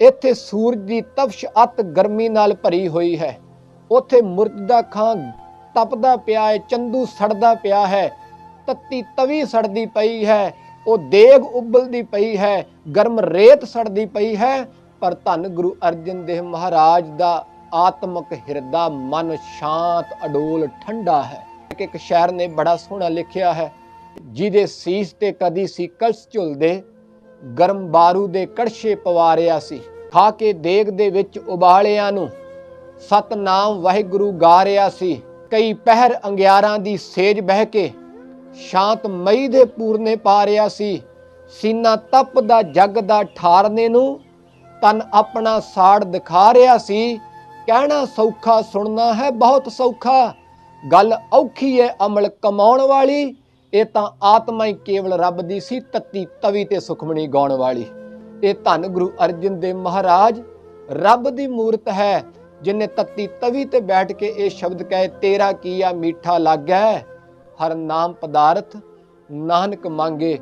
ਇੱਥੇ ਸੂਰਜ ਦੀ ਤਪਸ਼ ਅਤ ਗਰਮੀ ਨਾਲ ਭਰੀ ਹੋਈ ਹੈ। ਉੱਥੇ ਮੁਰਦਾ ਖਾਂ ਤਪਦਾ ਪਿਆ ਹੈ, ਚੰਦੂ ਸੜਦਾ ਪਿਆ ਹੈ, ਤੱਤੀ ਤਵੀ ਸੜਦੀ ਪਈ ਹੈ, ਉਹ ਦੇਗ ਉਬਲਦੀ ਪਈ ਹੈ, ਗਰਮ ਰੇਤ ਸੜਦੀ ਪਈ ਹੈ, ਪਰ ਧੰਨ ਗੁਰੂ ਅਰਜਨ ਦੇਵ ਮਹਾਰਾਜ ਦਾ ਆਤਮਕ ਹਿਰਦਾ ਮਨ ਸ਼ਾਂਤ ਅਡੋਲ ਠੰਡਾ ਹੈ। ਇੱਕ ਇੱਕ ਸ਼ਾਇਰ ਨੇ ਬੜਾ ਸੋਹਣਾ ਲਿਖਿਆ ਹੈ, ਜਿਹਦੇ ਸੀਸ ਤੇ ਕਦੀ ਸੀ ਕਲਸ ਝੁਲਦੇ ਗਰਮ ਬਾਰੂ ਦੇ ਕੜਛੇ ਪਵਾਰਿਆ ਸੀ। ਖਾ ਕੇ ਦੇਗ ਦੇ ਵਿੱਚ ਉਬਾਲਿਆਂ ਨੂੰ ਸਤਨਾਮ ਵਾਹਿਗੁਰੂ ਗਾ ਰਿਆ ਸੀ। ਕਈ ਪਹਿਰ ਅੰਗਿਆਰਾਂ ਦੀ ਸੇਜ ਬਹਿ ਕੇ ਸ਼ਾਂਤ ਮਈ ਦੇ ਪੂਰਨੇ ਪਾ ਰਿਆ ਸੀ। ਸੀਨਾ ਤਪਦਾ ਜਗ ਦਾ ਠਾਰਨੇ ਨੂੰ ਤਨ ਆਪਣਾ ਸਾੜ ਦਿਖਾ ਰਿਆ ਸੀ। ਕਹਿਣਾ ਸੌਖਾ ਸੁਣਨਾ ਹੈ ਬਹੁਤ ਸੌਖਾ। ਗੱਲ ਔਖੀ ਹੈ ਅਮਲ ਕਮਾਉਣ ਵਾਲੀ। ਇਹ ਤਾਂ ਆਤਮਾ ਹੀ ਕੇਵਲ ਰੱਬ ਦੀ ਸੀ, ਤੱਤੀ ਤਵੀ ਤੇ ਸੁਖਮਣੀ ਗਾਉਣ ਵਾਲੀ। ਇਹ ਧੰਨ ਗੁਰੂ ਅਰਜਨ ਦੇਵ ਮਹਾਰਾਜ, ਰੱਬ ਦੀ ਮੂਰਤ ਹੈ, ਜਿਨੇ ਤੱਤੀ ਤਵੀ ਤੇ ਬੈਠ ਕੇ ਇਹ ਸ਼ਬਦ ਕਹੇ, ਤੇਰਾ ਕੀਆ ਮੀਠਾ ਲੱਗੈ? ਹਰ ਨਾਮ ਪਦਾਰਥ ਨਾਨਕ ਮੰਗੇ।